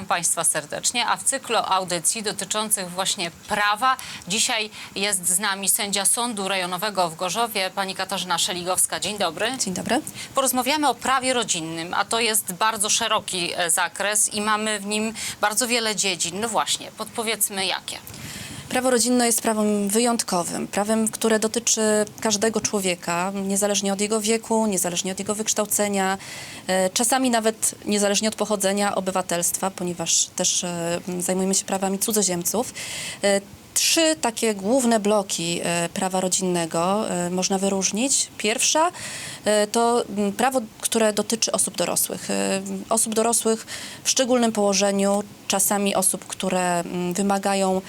Witam Państwa serdecznie, a w cyklu audycji dotyczących właśnie prawa dzisiaj jest z nami sędzia Sądu Rejonowego w Gorzowie, pani Katarzyna Szeligowska. Dzień dobry. Dzień dobry. Porozmawiamy o prawie rodzinnym, a to jest bardzo szeroki e, zakres i mamy w nim bardzo wiele dziedzin. No właśnie, podpowiedzmy jakie. Prawo rodzinne jest prawem wyjątkowym, prawem, które dotyczy każdego człowieka, niezależnie od jego wieku, niezależnie od jego wykształcenia, e, czasami nawet niezależnie od pochodzenia obywatelstwa, ponieważ też e, zajmujemy się prawami cudzoziemców. E, Trzy takie główne bloki prawa rodzinnego można wyróżnić. Pierwsza to prawo, które dotyczy osób dorosłych. Osób dorosłych w szczególnym położeniu, czasami osób, które wymagają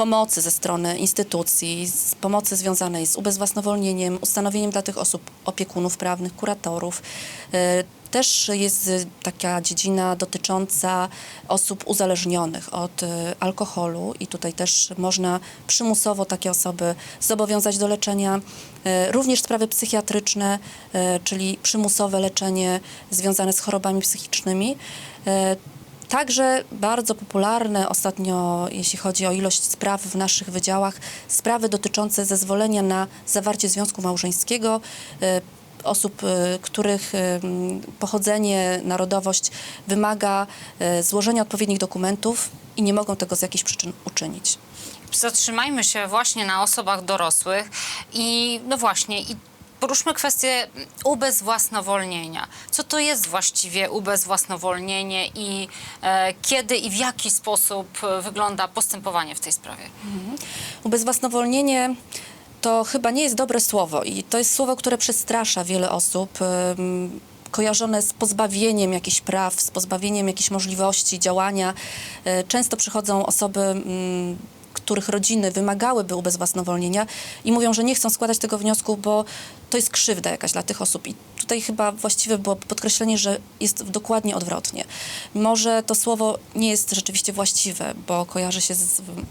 pomocy ze strony instytucji, z pomocy związanej z ubezwłasnowolnieniem, ustanowieniem dla tych osób opiekunów prawnych, kuratorów. E, Też jest y, taka dziedzina dotycząca osób uzależnionych od y, alkoholu i tutaj też można przymusowo takie osoby zobowiązać do leczenia. E, Również sprawy psychiatryczne, czyli przymusowe leczenie związane z chorobami psychicznymi. Także bardzo popularne ostatnio, jeśli chodzi o ilość spraw w naszych wydziałach, sprawy dotyczące zezwolenia na zawarcie związku małżeńskiego e, osób, e, których e, pochodzenie, narodowość wymaga złożenia odpowiednich dokumentów i nie mogą tego z jakichś przyczyn uczynić. Zatrzymajmy się właśnie na osobach dorosłych i no właśnie, i poruszmy kwestię ubezwłasnowolnienia. Co to jest właściwie ubezwłasnowolnienie i e, kiedy i w jaki sposób wygląda postępowanie w tej sprawie? Ubezwłasnowolnienie to chyba nie jest dobre słowo i to jest słowo, które przestrasza wiele osób. kojarzone z pozbawieniem jakichś praw, z pozbawieniem jakichś możliwości działania. E, Często przychodzą osoby, mm, których rodziny wymagałyby ubezwłasnowolnienia i mówią, że nie chcą składać tego wniosku, bo to jest krzywda jakaś dla tych osób. I tutaj chyba właściwe było podkreślenie, że jest dokładnie odwrotnie. Może to słowo nie jest rzeczywiście właściwe, bo kojarzy się z mm,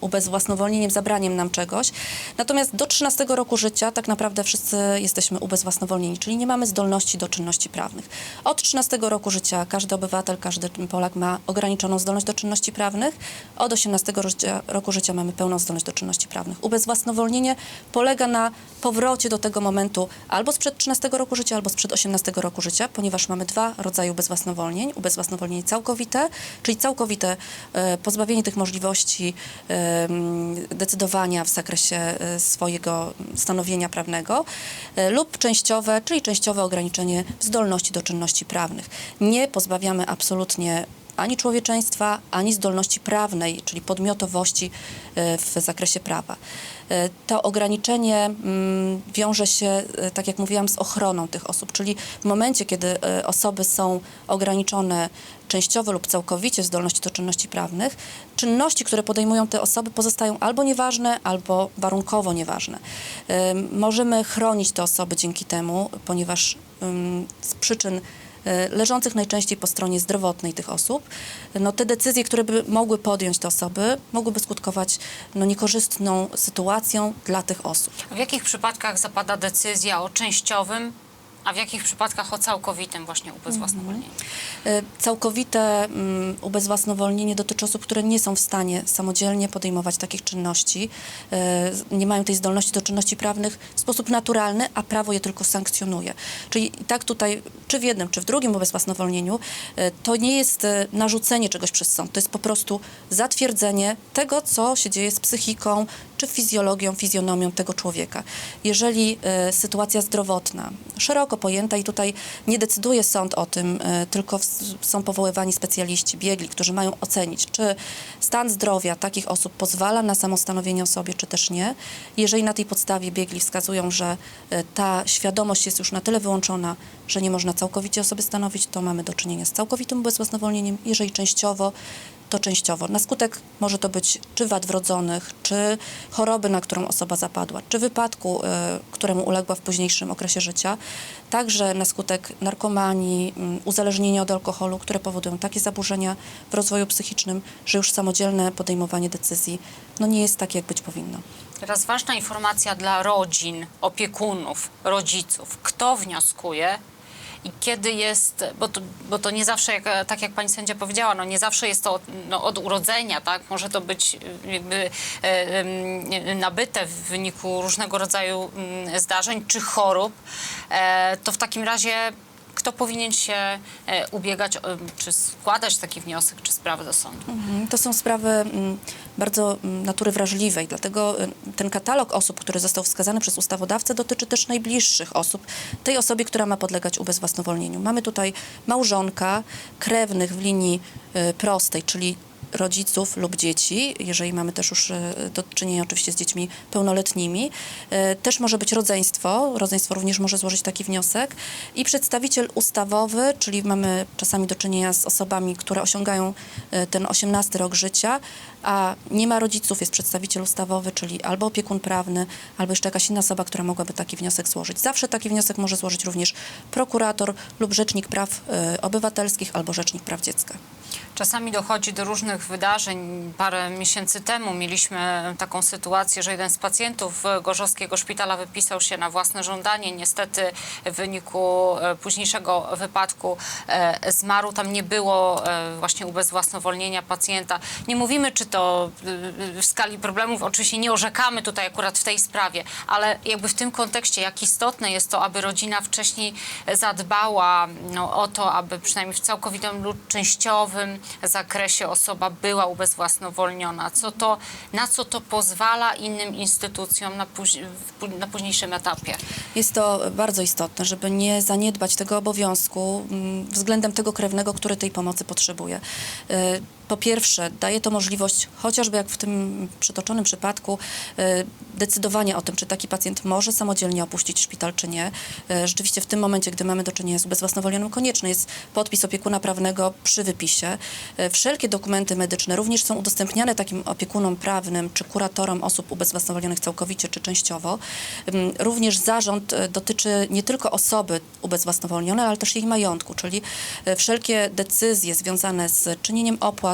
ubezwłasnowolnieniem, zabraniem nam czegoś. Natomiast do 13 roku życia tak naprawdę wszyscy jesteśmy ubezwłasnowolnieni, czyli nie mamy zdolności do czynności prawnych. Od 13 roku życia każdy obywatel, każdy Polak ma ograniczoną zdolność do czynności prawnych. Od 18 życia, roku życia mamy pełną zdolność do czynności prawnych. Ubezwłasnowolnienie polega na powrocie do tego momentu albo sprzed 13 roku życia, albo sprzed 18 roku życia, ponieważ mamy dwa rodzaje ubezwłasnowolnień. Ubezwłasnowolnienie całkowite, czyli całkowite e, pozbawienie tych możliwości e, decydowania w zakresie e, swojego stanowienia prawnego e, lub częściowe, czyli częściowe ograniczenie zdolności do czynności prawnych. Nie pozbawiamy absolutnie ani człowieczeństwa, ani zdolności prawnej, czyli podmiotowości e, w zakresie prawa. E, To ograniczenie mm, wiąże się, e, tak jak mówiłam, z ochroną tych osób, czyli w momencie, kiedy osoby są ograniczone częściowo lub całkowicie w zdolności do czynności prawnych, czynności, które podejmują te osoby pozostają albo nieważne, albo warunkowo nieważne. Em, Możemy chronić te osoby dzięki temu, ponieważ em, z przyczyn leżących najczęściej po stronie zdrowotnej tych osób, no te decyzje, które by mogły podjąć te osoby, mogłyby skutkować no, niekorzystną sytuacją dla tych osób. W jakich przypadkach zapada decyzja o częściowym, a w jakich przypadkach o całkowitym właśnie ubezwłasnowolnieniu? E, Całkowite mm, ubezwłasnowolnienie dotyczy osób, które nie są w stanie samodzielnie podejmować takich czynności, z- nie mają tej zdolności do czynności prawnych w sposób naturalny, a prawo je tylko sankcjonuje. Czyli tak tutaj, czy w jednym, czy w drugim ubezwłasnowolnieniu, e, to nie jest narzucenie czegoś przez sąd, to jest po prostu zatwierdzenie tego, co się dzieje z psychiką, czy fizjologią, fizjonomią tego człowieka. Jeżeli e, sytuacja zdrowotna, szeroko pojęta i tutaj nie decyduje sąd o tym, e, tylko w, są powoływani specjaliści, biegli, którzy mają ocenić, czy stan zdrowia takich osób pozwala na samostanowienie o sobie, czy też nie. Jeżeli na tej podstawie biegli wskazują, że e, ta świadomość jest już na tyle wyłączona, że nie można całkowicie o sobie stanowić, to mamy do czynienia z całkowitym ubezwłasnowolnieniem. Jeżeli częściowo, to częściowo. Na skutek może to być czy wad wrodzonych, czy choroby, na którą osoba zapadła, czy wypadku, y, któremu uległa w późniejszym okresie życia. Także na skutek narkomanii, mm, uzależnienia od alkoholu, które powodują takie zaburzenia w rozwoju psychicznym, że już samodzielne podejmowanie decyzji no nie jest takie, jak być powinno. Teraz ważna informacja dla rodzin, opiekunów, rodziców. Kto wnioskuje i kiedy jest, bo to, bo to nie zawsze, jak, tak jak pani sędzia powiedziała, no nie zawsze jest to no, od urodzenia, tak? Może to być y, jakby e, nabyte w wyniku różnego rodzaju mm, zdarzeń czy chorób, e, to w takim razie kto powinien się e, ubiegać, czy składać taki wniosek, czy sprawę do sądu? Mhm, To są sprawy mm, bardzo mm, natury wrażliwej, dlatego y, ten katalog osób, który został wskazany przez ustawodawcę, dotyczy też najbliższych osób, tej osobie, która ma podlegać ubezwłasnowolnieniu. Mamy tutaj małżonka, krewnych w linii y, prostej, czyli rodziców lub dzieci, jeżeli mamy też już y, do czynienia oczywiście z dziećmi pełnoletnimi. Y, Też może być rodzeństwo, rodzeństwo również może złożyć taki wniosek i przedstawiciel ustawowy, czyli mamy czasami do czynienia z osobami, które osiągają y, ten 18 rok życia, a nie ma rodziców, jest przedstawiciel ustawowy, czyli albo opiekun prawny, albo jeszcze jakaś inna osoba, która mogłaby taki wniosek złożyć. Zawsze taki wniosek może złożyć również prokurator lub rzecznik praw obywatelskich albo rzecznik praw dziecka. Czasami dochodzi do różnych wydarzeń. Parę miesięcy temu mieliśmy taką sytuację, że jeden z pacjentów Gorzowskiego Szpitala wypisał się na własne żądanie. Niestety w wyniku e, późniejszego wypadku e, zmarł. Tam nie było e, właśnie ubezwłasnowolnienia pacjenta. Nie mówimy, czy to w skali problemów, oczywiście nie orzekamy tutaj akurat w tej sprawie, ale jakby w tym kontekście, jak istotne jest to, aby rodzina wcześniej zadbała no, o to, aby przynajmniej w całkowitym lub częściowym zakresie osoba była ubezwłasnowolniona. Co to, na co to pozwala innym instytucjom na, na późniejszym etapie? Jest to bardzo istotne, żeby nie zaniedbać tego obowiązku mm, względem tego krewnego, który tej pomocy potrzebuje. Po pierwsze, daje to możliwość, chociażby jak w tym przytoczonym przypadku, y, decydowania o tym, czy taki pacjent może samodzielnie opuścić szpital, czy nie. Y, Rzeczywiście w tym momencie, gdy mamy do czynienia z ubezwłasnowolnionym, konieczny jest podpis opiekuna prawnego przy wypisie. Y, Wszelkie dokumenty medyczne również są udostępniane takim opiekunom prawnym czy kuratorom osób ubezwłasnowolnionych całkowicie czy częściowo. Również zarząd dotyczy nie tylko osoby ubezwłasnowolnionej, ale też jej majątku, czyli wszelkie decyzje związane z czynieniem opłat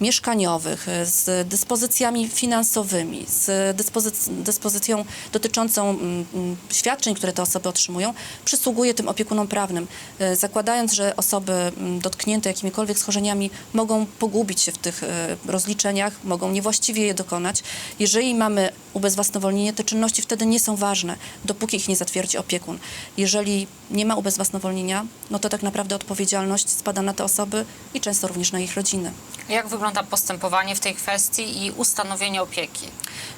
mieszkaniowych, e, z dyspozycjami finansowymi, z dyspozyc- dyspozycją dotyczącą mm, mm, świadczeń, które te osoby otrzymują, przysługuje tym opiekunom prawnym, e, zakładając, że osoby mm, dotknięte jakimikolwiek schorzeniami mogą pogubić się w tych e, rozliczeniach, mogą niewłaściwie je dokonać. Jeżeli mamy ubezwłasnowolnienie, te czynności wtedy nie są ważne, dopóki ich nie zatwierdzi opiekun. Jeżeli nie ma ubezwłasnowolnienia, no to tak naprawdę odpowiedzialność spada na te osoby i często również na ich rodziny. Jak wygląda postępowanie w tej kwestii i ustanowienie opieki?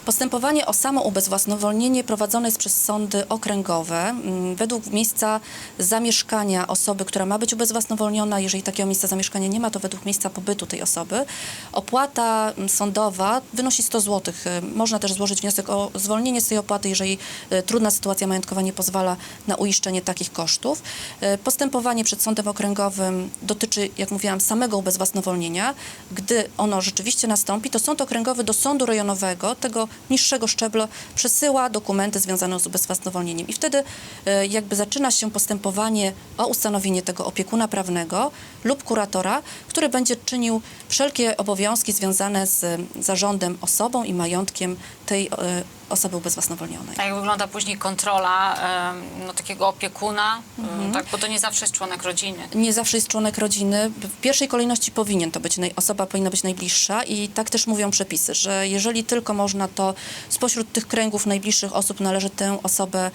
Postępowanie o samo ubezwłasnowolnienie prowadzone jest przez sądy okręgowe mm, według miejsca zamieszkania osoby, która ma być ubezwłasnowolniona. Jeżeli takiego miejsca zamieszkania nie ma, to według miejsca pobytu tej osoby. Opłata mm, sądowa wynosi 100 zł. Można też złożyć wniosek o zwolnienie z tej opłaty, jeżeli y, trudna sytuacja majątkowa nie pozwala na uiszczenie takich kosztów. Y, Postępowanie przed sądem okręgowym dotyczy, jak mówiłam, samego ubezwłasnowolnienia. Gdy ono rzeczywiście nastąpi, to sąd okręgowy do sądu rejonowego, tego niższego szczebla, przesyła dokumenty związane z ubezwłasnowolnieniem. I wtedy e, jakby zaczyna się postępowanie o ustanowienie tego opiekuna prawnego lub kuratora, który będzie czynił wszelkie obowiązki związane z zarządem osobą i majątkiem tej e, osoby ubezwłasnowolnionej. A jak wygląda później kontrola no, takiego opiekuna? em, Tak, bo to nie zawsze jest członek rodziny. nie zawsze jest członek rodziny. W pierwszej kolejności powinien to być, osoba powinna być najbliższa i tak też mówią przepisy, że jeżeli tylko można, to spośród tych kręgów najbliższych osób należy tę osobę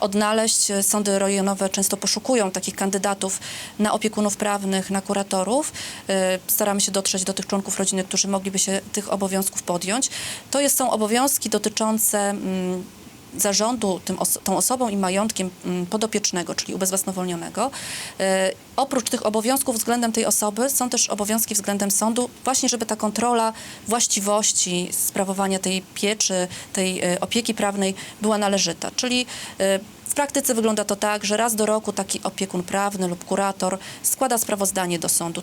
odnaleźć. Sądy rejonowe często poszukują takich kandydatów na opiekunów prawnych, na kuratorów. E, Staramy się dotrzeć do tych członków rodziny, którzy mogliby się tych obowiązków podjąć. To jest, są obowiązki dotyczące mm, zarządu tym os- tą osobą i majątkiem mm, podopiecznego, czyli ubezwłasnowolnionego. E, oprócz tych obowiązków względem tej osoby są też obowiązki względem sądu, właśnie żeby ta kontrola właściwości sprawowania tej pieczy, tej e, opieki prawnej była należyta. Czyli e, w praktyce wygląda to tak, że raz do roku taki opiekun prawny lub kurator składa sprawozdanie do sądu.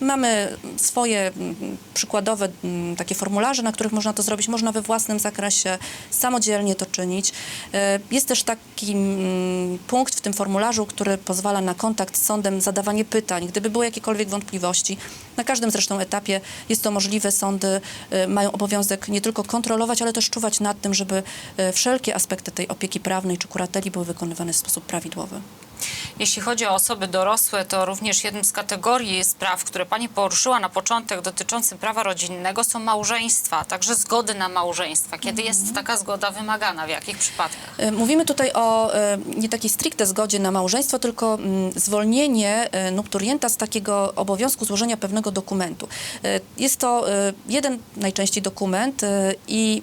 Mamy swoje mm, przykładowe mm, takie formularze, na których można to zrobić. Można we własnym zakresie samodzielnie to czynić. E, Jest też taki mm, punkt w tym formularzu, który pozwala na kontakt z sądem, zadawanie pytań, gdyby były jakiekolwiek wątpliwości. Na każdym zresztą etapie jest to możliwe. Sądy e, mają obowiązek nie tylko kontrolować, ale też czuwać nad tym, żeby e, wszelkie aspekty tej opieki prawnej czy kurateli były wykonywane w sposób prawidłowy. Jeśli chodzi o osoby dorosłe, to również jedną z kategorii spraw, które Pani poruszyła na początek dotyczącym prawa rodzinnego są małżeństwa, także zgody na małżeństwa. Kiedy jest taka zgoda wymagana, w jakich przypadkach? E, Mówimy tutaj o e, nie takiej stricte zgodzie na małżeństwo, tylko mm, zwolnienie e, nupturienta z takiego obowiązku złożenia pewnego dokumentu. Jest to jeden najczęściej dokument i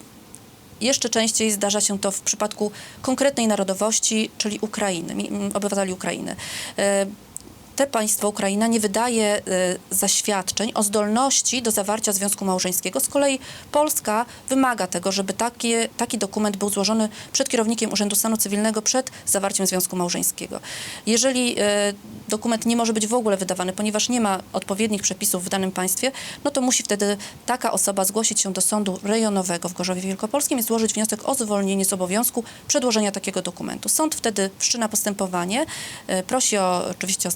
jeszcze częściej zdarza się to w przypadku konkretnej narodowości, czyli Ukrainy, obywateli Ukrainy. Te państwo Ukraina nie wydaje e, zaświadczeń o zdolności do zawarcia związku małżeńskiego. Z kolei Polska wymaga tego, żeby takie, taki dokument był złożony przed kierownikiem Urzędu Stanu Cywilnego przed zawarciem związku małżeńskiego. Jeżeli e, dokument nie może być w ogóle wydawany, ponieważ nie ma odpowiednich przepisów w danym państwie, no to musi wtedy taka osoba zgłosić się do sądu rejonowego w Gorzowie Wielkopolskim i złożyć wniosek o zwolnienie z obowiązku przedłożenia takiego dokumentu. Sąd wtedy wszczyna postępowanie, e, prosi o, oczywiście o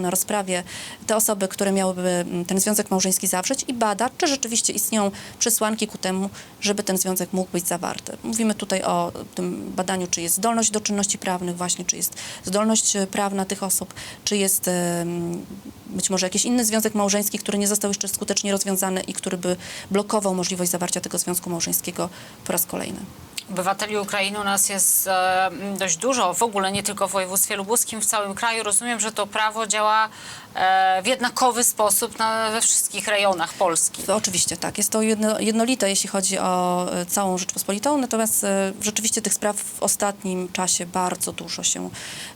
na rozprawie te osoby, które miałyby mm, ten związek małżeński zawrzeć i bada, czy rzeczywiście istnieją przesłanki ku temu, żeby ten związek mógł być zawarty. Mówimy tutaj o tym badaniu, czy jest zdolność do czynności prawnych właśnie, czy jest zdolność e, prawna tych osób, czy jest em, być może jakiś inny związek małżeński, który nie został jeszcze skutecznie rozwiązany i który by blokował możliwość zawarcia tego związku małżeńskiego po raz kolejny. Obywateli Ukrainy u nas jest e, dość dużo, w ogóle nie tylko w województwie lubuskim, w całym kraju. Rozumiem, że to prawo działa e, w jednakowy sposób na, we wszystkich rejonach Polski. Oczywiście tak, jest to jedno, jednolite, jeśli chodzi o e, całą Rzeczpospolitą, natomiast e, rzeczywiście tych spraw w ostatnim czasie bardzo dużo się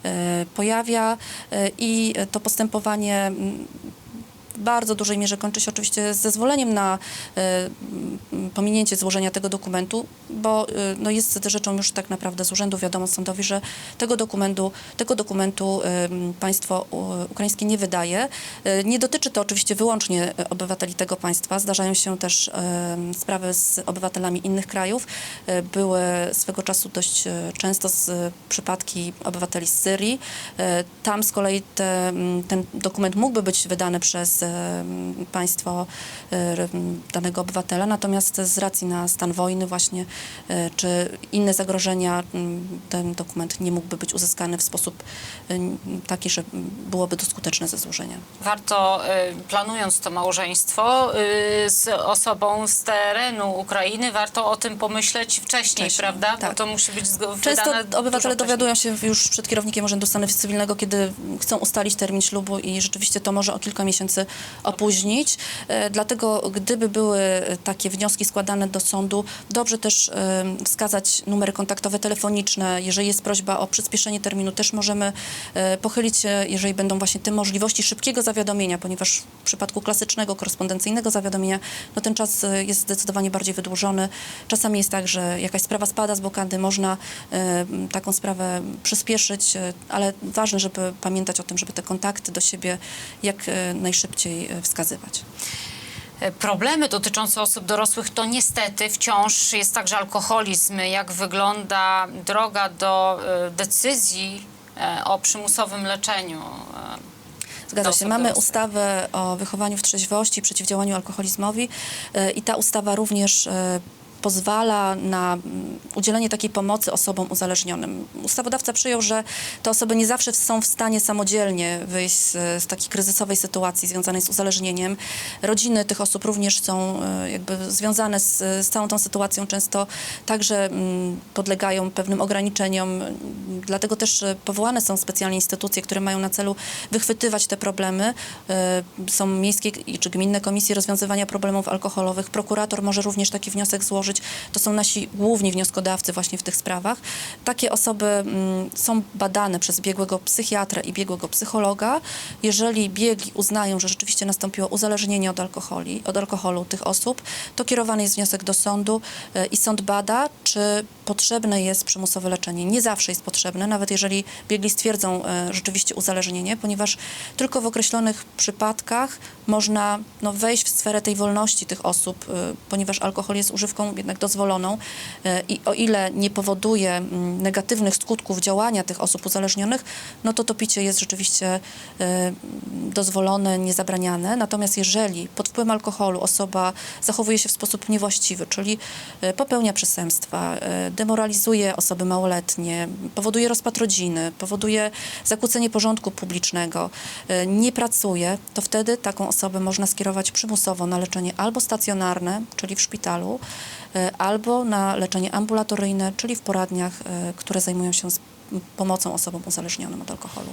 e, pojawia e, i to postępowanie bardzo dużej mierze kończy się oczywiście z zezwoleniem na e, pominięcie złożenia tego dokumentu, bo e, no jest rzeczą już tak naprawdę z urzędu wiadomo sądowi, że tego dokumentu, tego dokumentu e, państwo ukraińskie nie wydaje. Nie dotyczy to oczywiście wyłącznie obywateli tego państwa. Zdarzają się też sprawy z obywatelami innych krajów. Były swego czasu dość często z przypadki obywateli z Syrii. Tam z kolei te, ten dokument mógłby być wydany przez państwo e, r- m, danego obywatela, natomiast z racji na stan wojny właśnie e, czy inne zagrożenia ten dokument nie mógłby być uzyskany w sposób e, taki, że byłoby to skuteczne ze złożenia. Warto, e, planując to małżeństwo e, z osobą z terenu Ukrainy, warto o tym pomyśleć wcześniej, Wcześniej, prawda? Bo tak. to musi być Często obywatele dowiadują się już przed kierownikiem Urzędu Stanu Cywilnego, kiedy chcą ustalić termin ślubu i rzeczywiście to może o kilka miesięcy opóźnić. E, Dlatego gdyby były takie wnioski składane do sądu, dobrze też e, wskazać numery kontaktowe telefoniczne. Jeżeli jest prośba o przyspieszenie terminu, też możemy e, pochylić się, jeżeli będą właśnie te możliwości szybkiego zawiadomienia, ponieważ w przypadku klasycznego, korespondencyjnego zawiadomienia, no ten czas jest zdecydowanie bardziej wydłużony. Czasami jest tak, że jakaś sprawa spada z blokady, można taką sprawę przyspieszyć, ale ważne, żeby pamiętać o tym, żeby te kontakty do siebie jak najszybciej e, wskazywać. E, Problemy dotyczące osób dorosłych to niestety wciąż jest także alkoholizm. Jak wygląda droga do e, decyzji o przymusowym leczeniu? Zgadza się. Mamy ustawę o wychowaniu w trzeźwości, przeciwdziałaniu alkoholizmowi i ta ustawa również pozwala na mm, udzielenie takiej pomocy osobom uzależnionym. Ustawodawca przyjął, że te osoby nie zawsze są w stanie samodzielnie wyjść z, z takiej kryzysowej sytuacji związanej z uzależnieniem. Rodziny tych osób również są e, jakby związane z, z całą tą sytuacją, często także mm, podlegają pewnym ograniczeniom. Dlatego też e, powołane są specjalnie instytucje, które mają na celu wychwytywać te problemy. E, Są miejskie czy gminne komisje rozwiązywania problemów alkoholowych. Prokurator może również taki wniosek złożyć. To są nasi główni wnioskodawcy właśnie w tych sprawach. Takie osoby mm, są badane przez biegłego psychiatrę i biegłego psychologa. Jeżeli biegli uznają, że rzeczywiście nastąpiło uzależnienie od, alkoholi, od alkoholu tych osób, to kierowany jest wniosek do sądu e, i sąd bada, czy potrzebne jest przymusowe leczenie. Nie zawsze jest potrzebne, nawet jeżeli biegli stwierdzą e, rzeczywiście uzależnienie, ponieważ tylko w określonych przypadkach można no, wejść w sferę tej wolności tych osób, e, ponieważ alkohol jest używką jednak dozwoloną e, i o ile nie powoduje mm, negatywnych skutków działania tych osób uzależnionych, no to to picie jest rzeczywiście e, dozwolone, niezabraniane. Natomiast jeżeli pod wpływem alkoholu osoba zachowuje się w sposób niewłaściwy, czyli e, popełnia przestępstwa, demoralizuje osoby małoletnie, powoduje rozpad rodziny, powoduje zakłócenie porządku publicznego, nie pracuje, to wtedy taką osobę można skierować przymusowo na leczenie albo stacjonarne, czyli w szpitalu, albo na leczenie ambulatoryjne, czyli w poradniach, y, które zajmują się z pomocą osobom uzależnionym od alkoholu.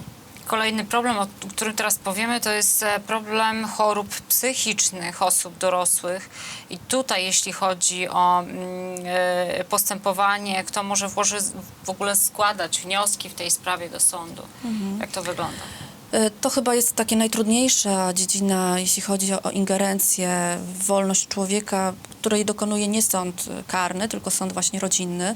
Kolejny problem, o którym teraz powiemy, to jest e, problem chorób psychicznych osób dorosłych. I tutaj, jeśli chodzi o mm, e, postępowanie, kto może w ogóle składać wnioski w tej sprawie do sądu? Jak to wygląda? E, To chyba jest takie najtrudniejsza dziedzina, jeśli chodzi o, ingerencję w wolność człowieka, której dokonuje nie sąd karny, tylko sąd właśnie rodzinny.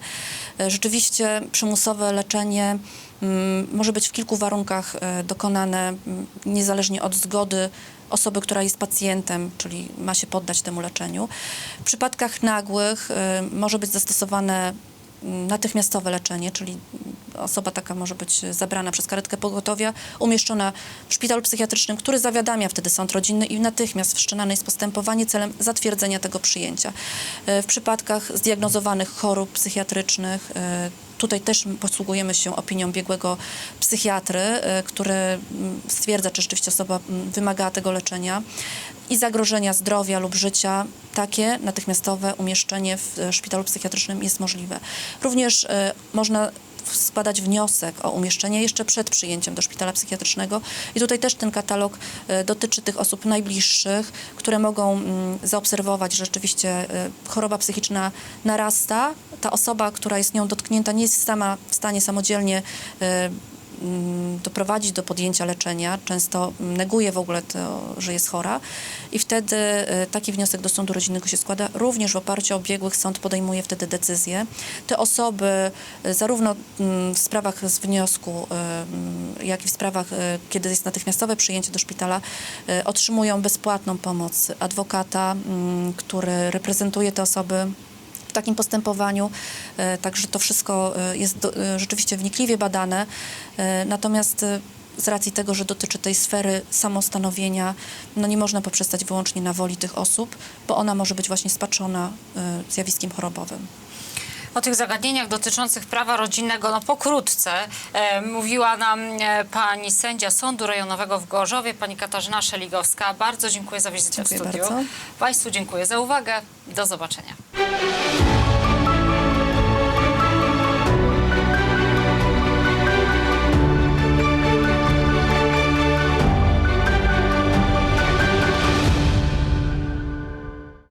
E, Rzeczywiście przymusowe leczenie mm, może być w kilku warunkach e, dokonane mm, niezależnie od zgody osoby, która jest pacjentem, czyli ma się poddać temu leczeniu. W przypadkach nagłych może być zastosowane natychmiastowe leczenie, czyli osoba taka może być zabrana przez karetkę pogotowia, umieszczona w szpitalu psychiatrycznym, który zawiadamia wtedy sąd rodzinny i natychmiast wszczynane jest postępowanie celem zatwierdzenia tego przyjęcia. E, W przypadkach zdiagnozowanych chorób psychiatrycznych e, Tutaj też posługujemy się opinią biegłego psychiatry, e, który mm, stwierdza, czy rzeczywiście osoba mm, wymaga tego leczenia i zagrożenia zdrowia lub życia, takie natychmiastowe umieszczenie w e, szpitalu psychiatrycznym jest możliwe. Również e, można składać wniosek o umieszczenie jeszcze przed przyjęciem do szpitala psychiatrycznego. I tutaj też ten katalog e, dotyczy tych osób najbliższych, które mogą mm, zaobserwować, że rzeczywiście e, choroba psychiczna narasta. Ta osoba, która jest nią dotknięta, nie jest sama w stanie samodzielnie e, doprowadzić do podjęcia leczenia, często mm, neguje w ogóle to, że jest chora i wtedy e, taki wniosek do sądu rodzinnego się składa. Również w oparciu o biegłych sąd podejmuje wtedy decyzję. Te osoby e, zarówno mm, w sprawach z wniosku, e, mm, jak i w sprawach, kiedy jest natychmiastowe przyjęcie do szpitala, otrzymują bezpłatną pomoc adwokata, mm, który reprezentuje te osoby takim postępowaniu. E, Także to wszystko e, jest do, e, rzeczywiście wnikliwie badane. Natomiast z racji tego, że dotyczy tej sfery samostanowienia, no nie można poprzestać wyłącznie na woli tych osób, bo ona może być właśnie spaczona e, zjawiskiem chorobowym. O tych zagadnieniach dotyczących prawa rodzinnego, no pokrótce, e, mówiła nam e, pani sędzia Sądu Rejonowego w Gorzowie, pani Katarzyna Szeligowska. Bardzo dziękuję za wizytę Dziękuję w studiu. bardzo. Państwu dziękuję za uwagę. Do zobaczenia.